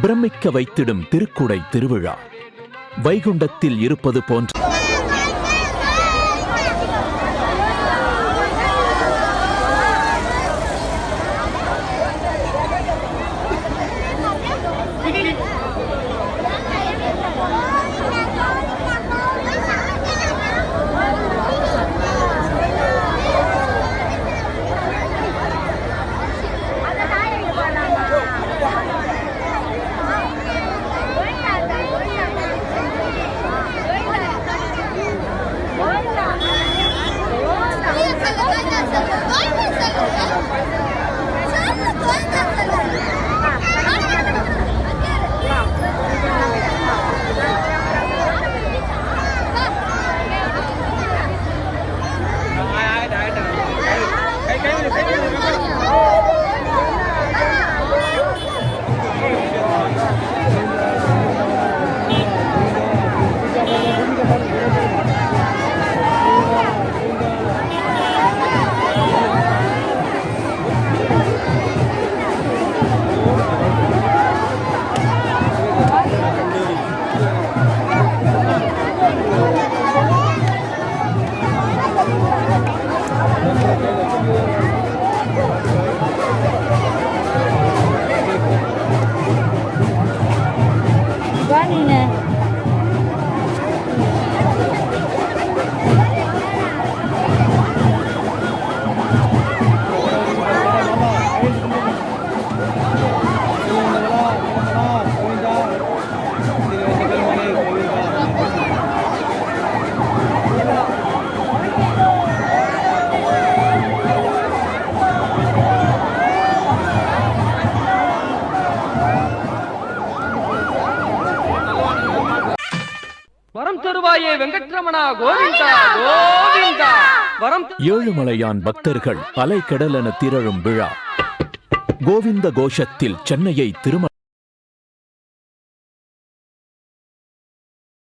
பிரமிக்க வைத்திடும் திருக்குடை திருவிழா. வைகுண்டத்தில் இருப்பது போன்ற 那你呢 வரம் தருவாயே வெங்கட்ரமணா கோவிந்தா கோவிந்தா. வரம் ஏழுமலையான் பக்தர்கள் அலைக்கடலென திரழும் விழா. கோவிந்த கோஷத்தில் சென்னையை திருமண